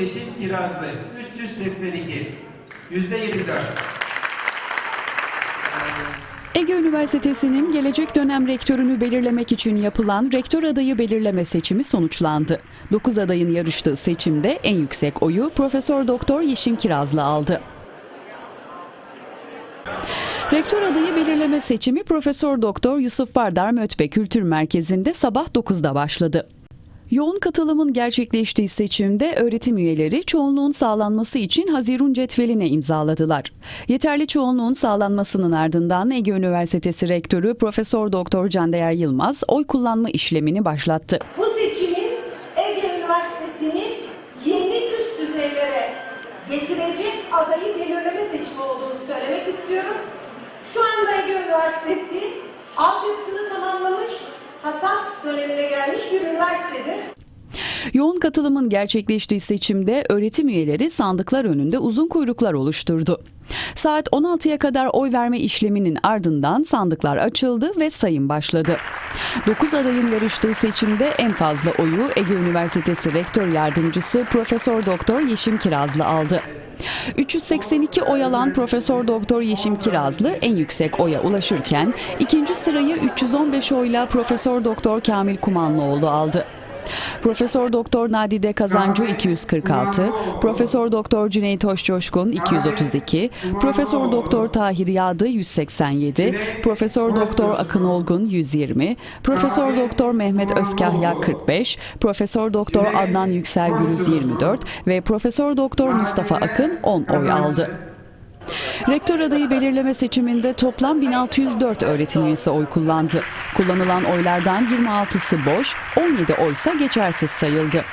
Yeşim Kirazlı 382 yüzde 24. Ege Üniversitesi'nin gelecek dönem rektörünü belirlemek için yapılan rektör adayı belirleme seçimi sonuçlandı. 9 adayın yarıştığı seçimde en yüksek oyu Profesör Doktor Yeşim Kirazlı aldı. Rektör adayı belirleme seçimi Profesör Doktor Yusuf Vardar Mötbe Kültür Merkezi'nde sabah 9'da başladı. Yoğun katılımın gerçekleştiği seçimde öğretim üyeleri çoğunluğun sağlanması için Hazirun cetveline imzaladılar. Yeterli çoğunluğun sağlanmasının ardından Ege Üniversitesi Rektörü Profesör Doktor Candeyer Yılmaz oy kullanma işlemini başlattı. Bu seçimin Ege Üniversitesi'ni yeni üst düzeylere getirecek adayı belirleme seçimi olduğunu söylemek istiyorum. Şu anda Ege Üniversitesi tamamlamış, hasat dönemine gelmiş bir üniversitedir. Yoğun katılımın gerçekleştiği seçimde öğretim üyeleri sandıklar önünde uzun kuyruklar oluşturdu. Saat 16'ya kadar oy verme işleminin ardından sandıklar açıldı ve sayım başladı. 9 adayın yarıştığı seçimde en fazla oyu Ege Üniversitesi Rektör Yardımcısı Profesör Doktor Yeşim Kirazlı aldı. 382 oy alan Profesör Doktor Yeşim Kirazlı en yüksek oya ulaşırken ikinci sırayı 315 oyla Profesör Doktor Kamil Kumanlıoğlu aldı. Profesör Doktor Nadide Kazancı 246, Profesör Doktor Cüneyt Hoşcoşkun 232, Profesör Doktor Tahir Yağdı 187, Profesör Doktor Akın Olgun 120, Profesör Doktor Mehmet Özkahya 45, Profesör Doktor Adnan Yüksel Gürüz 24 ve Profesör Doktor Mustafa Akın 10 oy aldı. Rektör adayı belirleme seçiminde toplam 1604 öğretim üyesi oy kullandı. Kullanılan oylardan 26'sı boş, 17 oysa geçersiz sayıldı.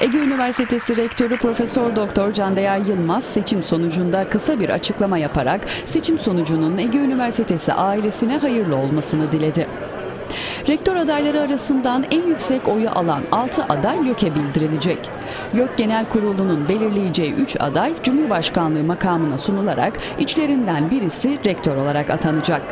Ege Üniversitesi Rektörü Profesör Doktor Candeyer Yılmaz seçim sonucunda kısa bir açıklama yaparak seçim sonucunun Ege Üniversitesi ailesine hayırlı olmasını diledi. Rektör adayları arasından en yüksek oyu alan 6 aday YÖK'e bildirilecek. YÖK Genel Kurulu'nun belirleyeceği 3 aday Cumhurbaşkanlığı makamına sunularak içlerinden birisi rektör olarak atanacak.